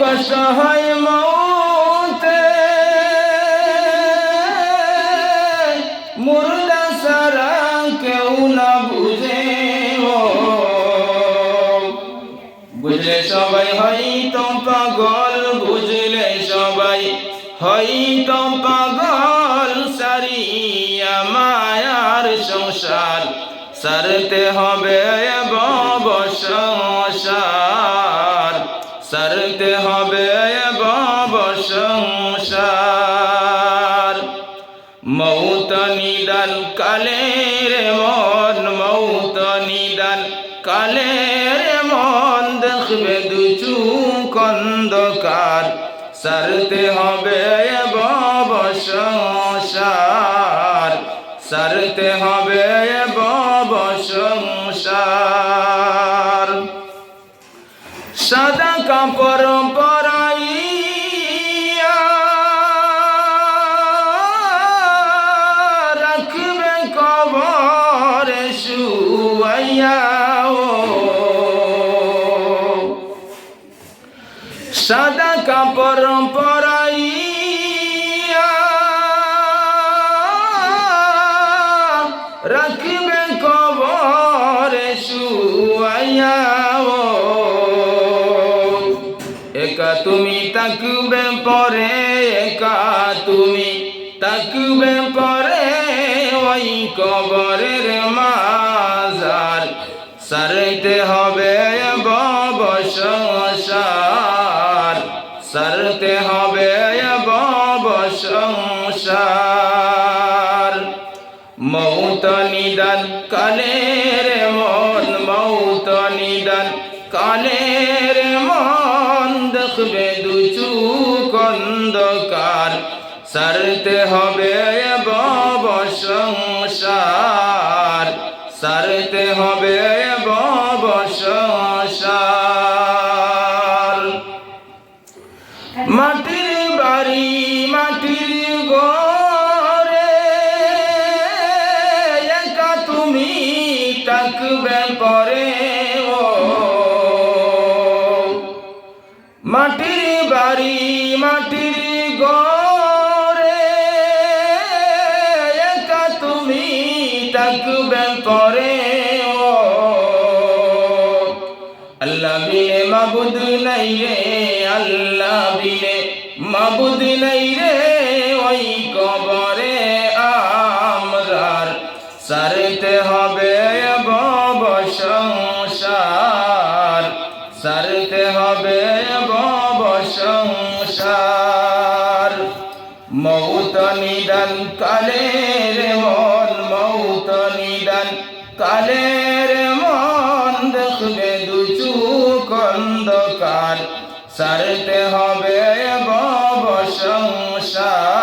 কষ্ট হয় মৌতে, মুর্দা সারা কেউ না বুঝে বুঝলে সবাই হয়তো পাগল, বুঝলে সবাই হয়তো পাগল। সারিয়া মায়ার সংসার সারতে হবে সারতে হবে সংসার। মৌত নিদান কালের মন, মৌত নিদান কালের মন, দেখবে দুচু কন্দকার সারতে হবে সংসার। সারতে হবে সংসার। সাদা কাপড় পরাইয়া। রাখবে কবরে শুয়াইয়া সাদা কাপড় পরাইয়া। রাখবে একা তুমি তাকবে পরে একা তুমি তাকবে পরে ওই কবরের মাজার। সারতে হবে বব সংসার। সারতে হবে বব সংসার। মৌত নিদান কালের মন, মৌত নিদান কালের মন। দেখবে দুচু কন্দকার সারতে হবে বব সংসার। সারতে হবে বব সংসার। মাটির বাড়ি, মাটির ঘরে একা তুমি থাকবে। মাটির বাড়ি, মাটির ঘরে। একা তুমি থাকবে পরে। আল্লাহ বিনে মাবুদ নাই রে, আল্লাহ বিনে মাবুদ নাই রে। ওই কবরে আমরার সারতে হবে সংসার সারতে মৌত নিদান কালের মন, মৌত নিদান কালের মন, দেখবে দুচু কন্দকার সারতে হবে বব সংসার।